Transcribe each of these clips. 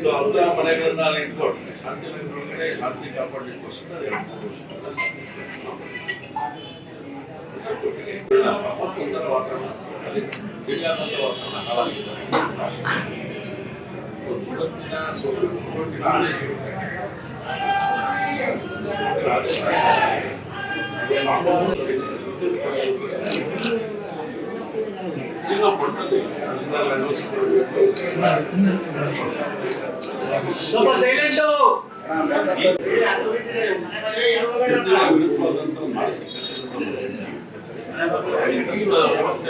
So ಅಂತ ಮನೆಗಳನ್ನ ಅಲ್ಲಿ ಇಟ್ಕೊಂಡು ಶಾಂತಿ ನಗರದೊಳಗಡೆ ಶಾಂತಿ ಕಾಪಾಡಲಿಕ್ಕೋಸ್ಕರ ಎರಡು ಮೂರು ವರ್ಷ ಮತ್ತೊಂದರ ವಾತಾವರಣ ಅಲ್ಲಿ ಬೇಕಾದಂಥ ವಾತಾವರಣ ಹಾಳಾಗಿದೆ ಸ್ವಲ್ಪ ಸೈಲೆಂಟು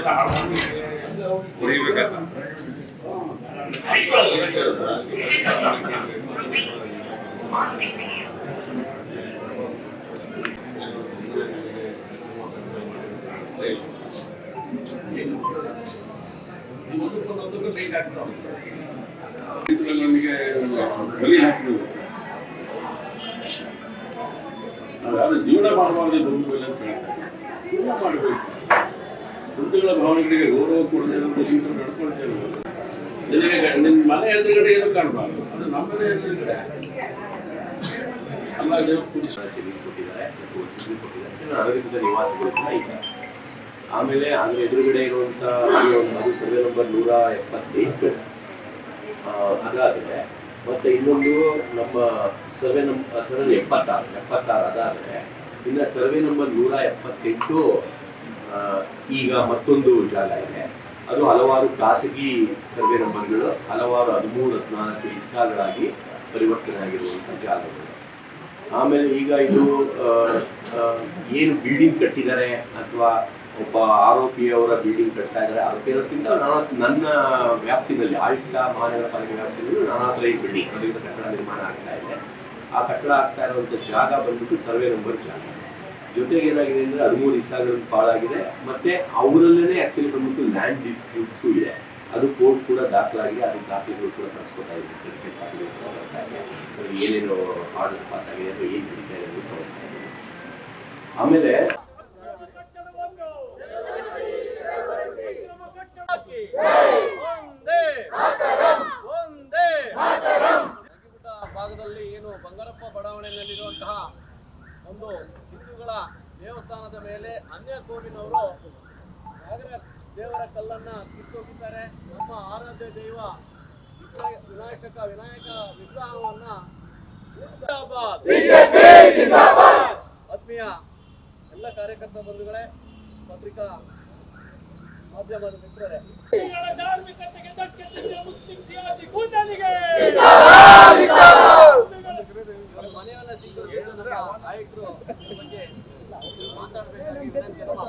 ಹಾಳು ನಮಗೆ ಬಲಿ ಹಾಕಿದ್ರು ಅದು ಜೀವನ ಮಾಡಬಾರ್ದು ಬಂಧುಗಳು ಅಂತ ಹೇಳ್ತಾರೆ ಜೀವನ ಮಾಡಬೇಕು ಬಂಧುಗಳ ಭಾವನೆಗಳಿಗೆ ಗೌರವ ಕೊಡದೆ ಇರೋದು ಇಂಥ ನಡ್ಕೊಳ್ತೇವೆ ನಿನಗೆ ನಿನ್ನ ಮನೆ ಎದುರುಗಡೆ ಏನು ಕಾಣಬಾರ್ದು? ಅದು ನಮ್ಮ ಮನೆ ಎದುರುಗಡೆ. ಅಲ್ಲ ದೇವ ಕೂಡಿಸಿ ಕೊಟ್ಟಿದ್ದಾರೆ ಕೊಟ್ಟಿದ್ದಾರೆ. ಕೂಡ ಇದ್ದಾರೆ. ಆಮೇಲೆ ಅದ್ರ ಎದುರುಗಡೆ ಇರುವಂತ ಒಂದು ಸರ್ವೆ ನಂಬರ್ ನೂರ ಎಪ್ಪತ್ತೆಂಟು ಆ, ಅದಾದ್ರೆ ಮತ್ತೆ ಇನ್ನೊಂದು ನಮ್ಮ ಸರ್ವೆ ನಂಬರ್ ಎಪ್ಪತ್ತಾರು ಎಪ್ಪತ್ತಾರು ಅದಾದ್ರೆ ಇನ್ನು ಸರ್ವೆ ನಂಬರ್ ನೂರ ಎಪ್ಪತ್ತೆಂಟು ಈಗ ಮತ್ತೊಂದು ಜಾಗ ಇದೆ. ಅದು ಹಲವಾರು ಖಾಸಗಿ ಸರ್ವೆ ನಂಬರ್ಗಳು, ಹಲವಾರು ಹದಿಮೂರು, ಹದಿನಾಲ್ಕು ಇಸ್ಸಾಗಳಾಗಿ ಪರಿವರ್ತನೆ ಆಗಿರುವಂಥ ಜಾಗಗಳು ಆಮೇಲೆ ಈಗ ಇದು ಏನು ಬಿಲ್ಡಿಂಗ್ ಕಟ್ಟಿದ್ದಾರೆ ಅಥವಾ ಒಬ್ಬ ಆರೋಪಿಯವರ ಬಿಲ್ಡಿಂಗ್ ಕಟ್ತಾ ಇದ್ದಾರೆ, ಆರೋಪಿ ನಾನು, ನನ್ನ ವ್ಯಾಪ್ತಿನಲ್ಲಿ, ಆಯುಕ್ತ ಮಹಾನಗರ ಪಾಲಿಕೆ ವ್ಯಾಪ್ತಿನಲ್ಲಿ ನಾನಾ ಥರ ಈ ಬಿಲ್ಡಿಂಗ್, ಅದರಿಂದ ಕಟ್ಟಡ ನಿರ್ಮಾಣ ಆಗ್ತಾ ಇದೆ. ಆ ಕಟ್ಟಡ ಆಗ್ತಾ ಇರುವಂಥ ಜಾಗ ಬಂದ್ಬಿಟ್ಟು ಸರ್ವೆ ನಂಬರ್ ಜಾಗ ಜೊತೆಗೆ ಏನಾಗಿದೆ ಅಂದ್ರೆ ಹದಿಮೂರು ಇಸಾಗಳು ಪಾಳಾಗಿದೆ. ಮತ್ತೆ ಅವರಲ್ಲೇ ಆಕ್ಚುಲಿ ಬಂದ್ಬಿಟ್ಟು ಲ್ಯಾಂಡ್ ಡಿಸ್ಪ್ಯೂಟ್ಸ್ ಇದೆ. ಅದು ಕೋರ್ಟ್ ಕೂಡ ದಾಖಲಾಗಿದೆ. ಅದು ದಾಖಲೆಗಳು ಕೂಡ ತರಿಸ್ಕೊತಾ ಇದೆ. ಏನೇನು ಆರ್ಡರ್ಸ್ ಪಾಸ್ ಆಗಿದೆ ಅಥವಾ ಏನು ನಡೀತಾ ಇದೆ. ಆಮೇಲೆ ಭಾಗದಲ್ಲಿ ಏನು ಬಂಗಾರಪ್ಪ ಬಡಾವಣೆಯಲ್ಲಿರುವಂತಹ ಒಂದು ಹಿಂದೂಗಳ ದೇವಸ್ಥಾನದ ಮೇಲೆ ಅನ್ಯ ಕೋಮಿನವರು ನಾಗರ ದೇವರ ಕಲ್ಲನ್ನ ಕಿತ್ತೋಗಿದ್ದಾರೆ. ನಮ್ಮ ಆರಾಧ್ಯ ದೈವ ವಿನಾಯಕ ವಿನಾಯಕ ವಿಗ್ರಹವನ್ನ ಜಿಂದಾಬಾದ್. ಆತ್ಮೀಯ ಎಲ್ಲ ಕಾರ್ಯಕರ್ತ ಬಂಧುಗಳೇ ಪತ್ರಿಕಾ ಮಾಧ್ಯಮದ ಮಿತ್ರರೇ. ಧಾರ್ಮಿಕತೆಗೆ ಧಕ್ಕೆ ಮುಸ್ಲಿಂ ಸಿಯಾಸಿ ಮನೆಯನ್ನ ಸಿಕ್ಕಿದ್ರು ನಮ್ಮ 你觉得，你吗？